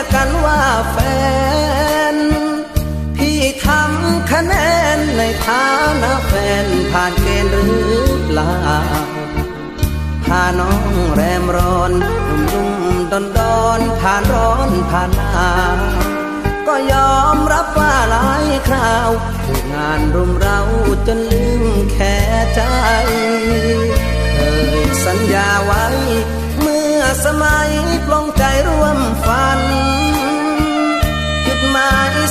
ยกันว่าแฟน พี่ทำคะแนนในฐานะแฟนผ่านเกณฑ์หรือเปล่าพาน้องแรมร้อนนุ่มๆดอนดอนผ่านร้อนผ่านหนาวก็ยอมรับว่าหลายคราวงานรุมเราจนลืมแค่ใจ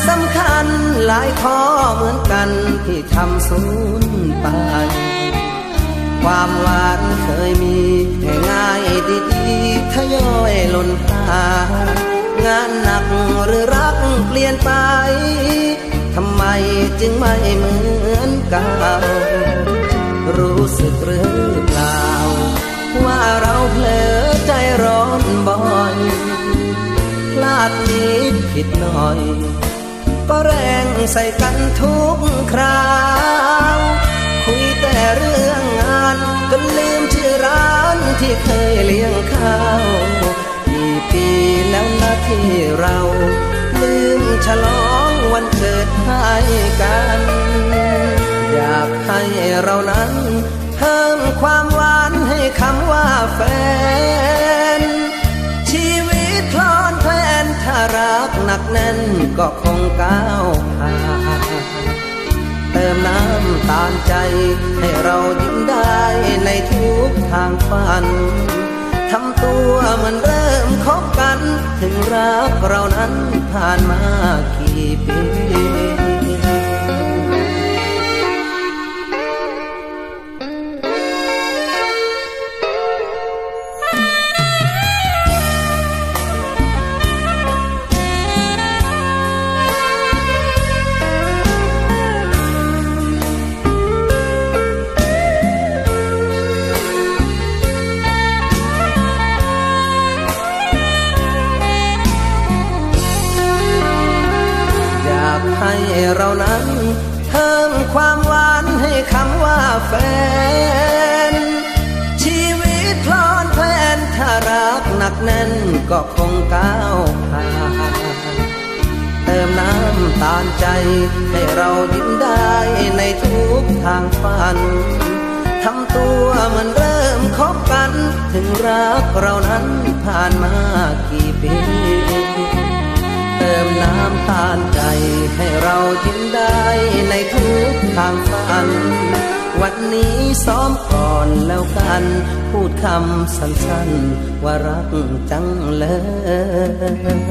สำคัญหลายข้อเหมือนกันที่ทำสูญไป ความหวานเคยมีง่ายดีๆทยอยหล่นหางานหนักหรือรักเปลี่ยนไปทำไมจึงไม่เหมือนเก่ารู้สึกหรือเปล่า ว่าเราเผลอใจร้อนบ่อย พลาดนิดผิดหน่อย ก็แรงใส่กันทุกคราว คุยแต่เรื่องงานจนลืมชื่อร้านที่เคยเลี้ยงข้าวกี่ปีแล้วนะที่เรา ลืมฉลองวันเกิดให้กัน อยากให้เรานั้นเพิ่มความ นักแน่นก็คงก้าวผ่านเติมน้ำตาลใจ ให้เรายิ้มได้ในทุกทางฝันทำตัวมันเริ่มคบกัน ถึงรักเรานั้นผ่านมากี่ปี ให้เรานั้น เพิ่มความหวานให้คำว่าแฟน ชีวิตพลอนแฟนถ้ารักหนักแน่นก็คงก้าวผ่านเติมน้ำตาลใจ ให้เรายิ้มได้ในทุกทางฝันทำตัวมันเริ่มคบกัน ถึงรักเรานั้นผ่านมากี่ปี น้ำตาลใจให้เรายิ้มได้ในทุกทางฝัน วันนี้ซ้อมก่อนแล้วกัน พูดคำสั้นๆ ว่ารักจังเลย